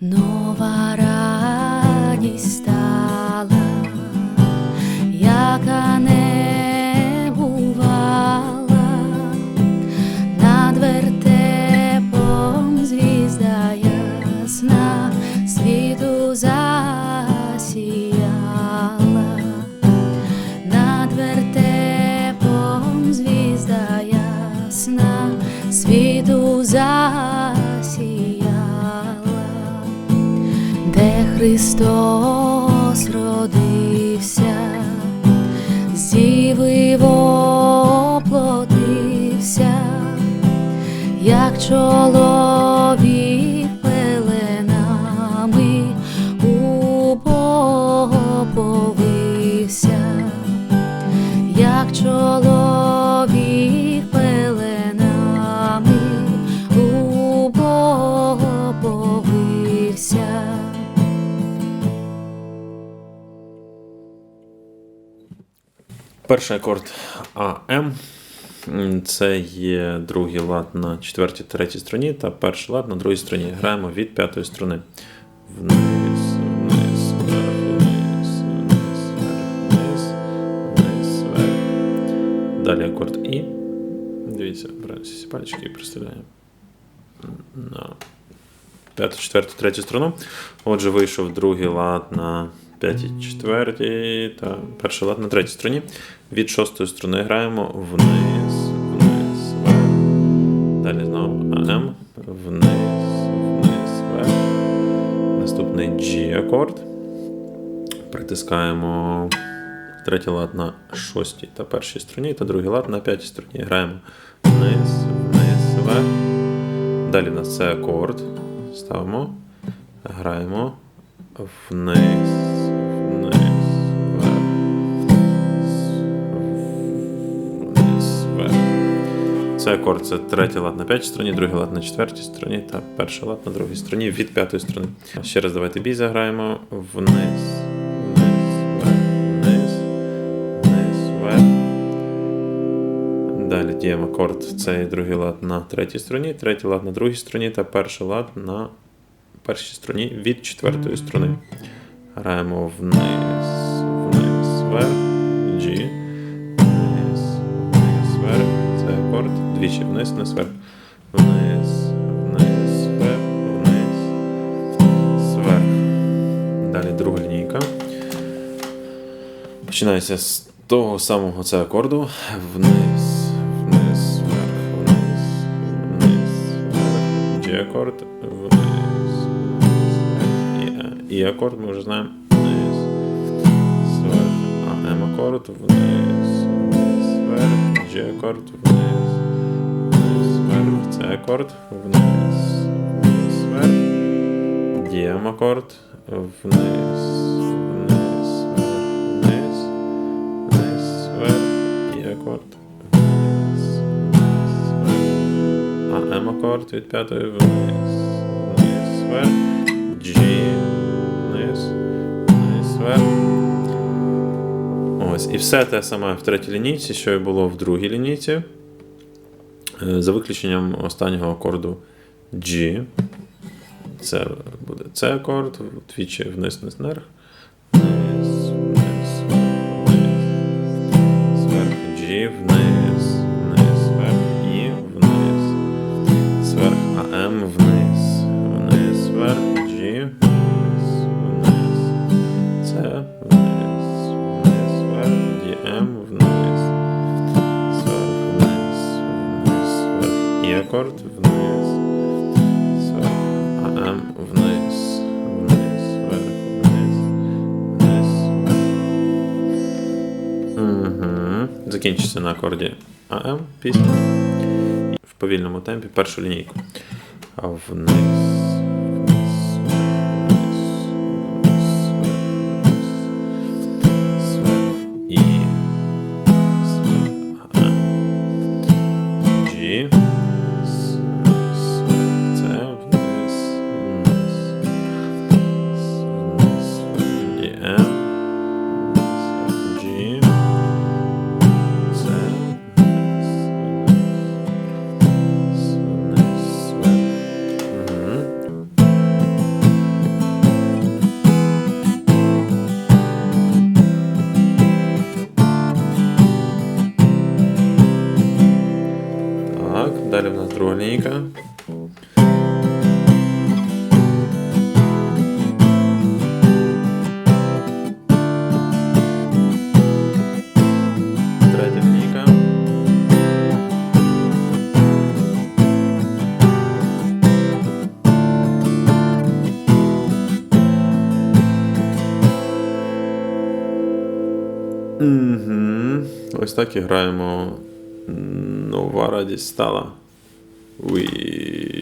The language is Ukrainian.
Нова радість Христос родився, з воплотився, як чоловік пеленами уповився, як чоловік Перший акорд АМ. Це є другий лад на четвертій третій струні та перший лад на другій струні. Граємо від п'ятої струни. Вниз. Далі акорд І. Дивіться, беремо ці пальчики і приставляємо на п'яту, четверту, третю струну. Отже, вийшов другий лад на четвертій та перший лад на третій струні. Від шостої струни граємо вниз, вниз, вверх. Далі знову АМ, вниз, вниз, вверх. Наступний G акорд. Притискаємо третій лад на шостій та першій струні, та другий лад на п'ятій струні. Граємо вниз, вниз, вверх. Далі у нас це акорд. Ставимо, граємо вниз, Це акорд, це третій лад на п'ятій струні, другий лад на четвертій струні та перший лад на другій струні від п'ятої струни. Ще раз давайте бій заграємо вниз. Далі діємо акорд, це другий лад на третій струні, третій лад на другій струні та перший лад на першій струні від четвертої струни. Граємо вниз, вниз, вверх, Двічі вниз, вниз, вверх. Вниз, вниз, вверх, вниз, вверх. Далі друга лінійка. Починається з того самого це акорду. Вниз, вниз, вверх, вниз, вниз, вверх. G акорд, вниз, вниз, вверх. І, акорд ми вже знаємо. Вниз, вверх. А М акорд, вниз, вниз, вверх. G акорд, вниз, вниз. Це акорд, вниз, вниз, вверх. Дієм акорд, вниз, вниз, вверх, вниз, вниз, вверх, і акорд, вниз. А М акорд від п'ятої вниз, вниз, вверх, G, вниз, вниз, вверх. Ось, і все те саме в третій лінійці, що і було в другій лінійці. Е, За виключенням останнього акорду G. Це буде C акорд, двічі вниз, вниз, вверх. Вниз, вниз, вниз. G, вниз, вниз, вверх, І, вниз. Зверх АМ, вниз, акорд, вниз. А АМ, вниз, вниз, вверх, вниз, вниз. Угу. Закінчиться на акорді АМ пісня. В повільному темпі першу лінійку. А вниз, Угу. Ось так і граємо. Нова радість стала. Oui.